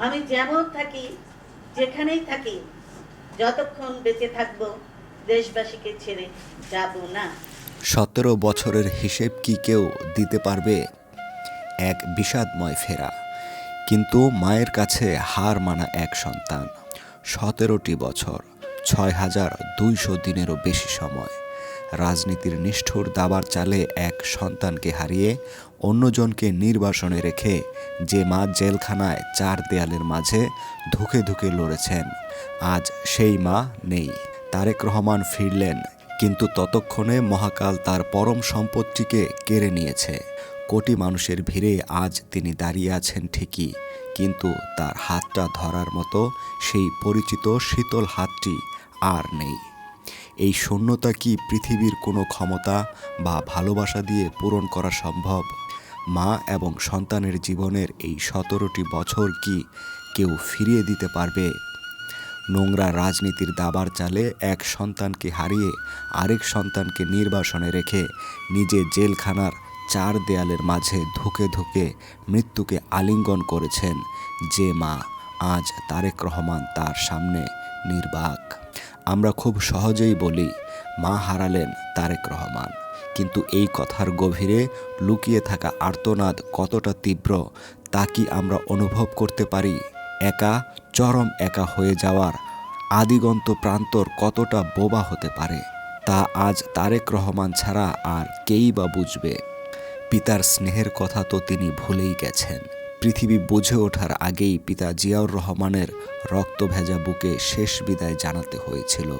আমি যেমন থাকি, যেখানেই থাকি, যতক্ষণ বেঁচে থাকব, দেশবাসীকে ছেড়ে যাব না। সতেরো বছরের হিসেব কি কেউ দিতে পারবে? এক বিষাদময় ফেরা। কিন্তু মায়ের কাছে হার মানা এক সন্তান। সতেরোটি বছর, ছয় হাজার দুইশো দিনেরও বেশি সময়। রাজনীতির নিষ্ঠুর দাবার চালে এক সন্তানকে হারিয়ে অন্যজনকে নির্বাসনে রেখে যে মা জেলখানায় চার দেয়ালের মাঝে ধুকে ধুকে লড়েছেন, আজ সেই মা নেই। তারেক রহমান ফিরলেন, কিন্তু ততক্ষণে মহাকাল তার পরম সম্পত্তিকে কেড়ে নিয়েছে। কোটি মানুষের ভিড়ে আজ তিনি দাঁড়িয়ে আছেন ঠিকই, কিন্তু তার হাতটা ধরার মতো সেই পরিচিত শীতল হাতটি আর নেই। এই শূন্যতা কি পৃথিবীর কোনো ক্ষমতা বা ভালোবাসা দিয়ে পূরণ করা সম্ভব? মা এবং সন্তানের জীবনের এই সতেরোটি বছর কি কেউ ফিরিয়ে দিতে পারবে? নোংরা রাজনীতির দাবার চালে এক সন্তানকে হারিয়ে আরেক সন্তানকে নির্বাসনে রেখে নিজে জেলখানার চার দেয়ালের মাঝে ধুকে ধুকে মৃত্যুকে আলিঙ্গন করেছেন যে মা আজ তারেক রহমান তার সামনে নির্বাক। আমরা খুব সহজেই বলি, মা হারালেন তারেক রহমান। কিন্তু এই কথার গভীরে লুকিয়ে থাকা আর্তনাদ কতটা তীব্র, তা কি আমরা অনুভব করতে পারি? একা, চরম একা হয়ে যাওয়ার আদিগন্ত প্রান্তর কতটা বোবা হতে পারে, তা আজ তারেক রহমান ছাড়া আর কেই বা বুঝবে। পিতার স্নেহের কথা তো তিনি ভুলেই গেছেন। পৃথিবী বুঝে ওঠার আগেই পিতা জিয়াউর রহমানের রক্ত ভেজা বুকে শেষ বিদায় জানাতে হয়েছিল।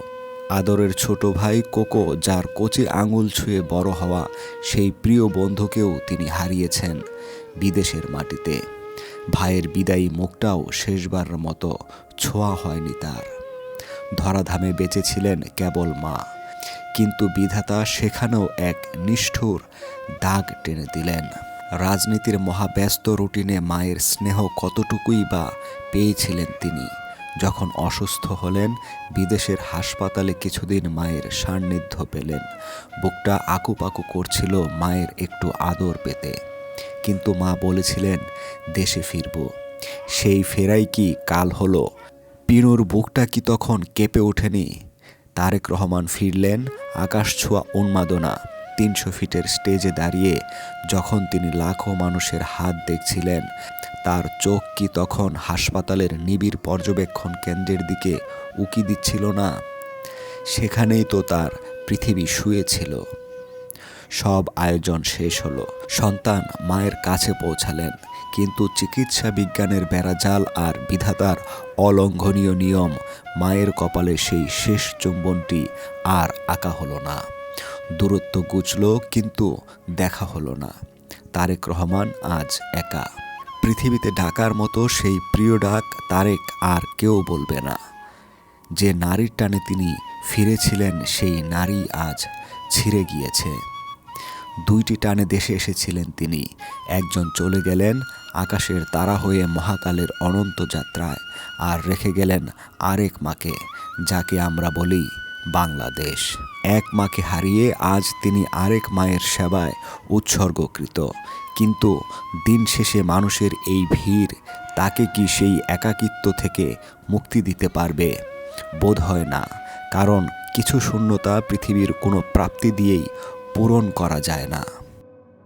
আদরের ছোট ভাই কোকো, যার কচি আঙুল ছুঁয়ে বড় হওয়া সেই প্রিয় বন্ধুকেও তিনি হারিয়েছেন বিদেশের মাটিতে। ভাইয়ের বিদায়ী মুখটাও শেষবারের মতো ছোঁয়া হয়নি তার। ধরাধামে বেঁচেছিলেন কেবল মা, কিন্তু বিধাতা সেখানেও এক নিষ্ঠুর দাগ টেনে দিলেন। রাজনীতির মহাব্যস্ত রুটিনে মায়ের স্নেহ কতটুকুই বা পেয়েছিলেন তিনি? যখন অসুস্থ হলেন, বিদেশের হাসপাতালে কিছুদিন মায়ের সান্নিধ্য পেলেন। বুকটা আকুপাকু করছিল মায়ের একটু আদর পেতে। কিন্তু মা বলেছিলেন, দেশে ফিরব। সেই ফেরাই কি কাল হলো? পিনুর বুকটা কি তখন কেঁপে ওঠেনি? তারেক রহমান ফিরলেন, আকাশ ছোঁয়া উন্মাদনা। তিনশো ফিটের স্টেজে দাঁড়িয়ে যখন তিনি লাখো মানুষের হাত দেখছিলেন, তার চোখ কি তখন হাসপাতালের নিবিড় পর্যবেক্ষণ কেন্দ্রের দিকে উকি দিচ্ছিল না? সেখানেই তো তার পৃথিবী শুয়েছিল। সব আয়োজন শেষ হলো। সন্তান মায়ের কাছে পৌঁছালেন, কিন্তু চিকিৎসা বিজ্ঞানের বেড়াজাল আর বিধাতার অলঙ্ঘনীয় নিয়ম মায়ের কপালে সেই শেষ চুম্বনটি আর আঁকা হলো না। দূরত্ব গুছল, কিন্তু দেখা হলো না। তারেক রহমান আজ একা। পৃথিবীতে ডাকার মতো সেই প্রিয় ডাক তারেক আর কেউ বলবে না। যে নারীর টানে তিনি ফিরেছিলেন, সেই নারী আজ ছিঁড়ে গিয়েছে। দুইটি টানে দেশে এসেছিলেন তিনি। একজন চলে গেলেন আকাশের তারা হয়ে মহাকালের অনন্ত যাত্রায়, আর রেখে গেলেন আরেক মাকে, যাকে আমরা বলি বাংলাদেশ। এক মাকে হারিয়ে আজ তিনি আরেক মায়ের সেবায় উৎসর্গকৃত। কিন্তু দিন শেষে মানুষের এই ভিড় তাকে কি সেই একাকিত্ব থেকে মুক্তি দিতে পারবে? বোধ হয় না। কারণ কিছু শূন্যতা পৃথিবীর কোনো প্রাপ্তি দিয়েই পূরণ করা যায় না।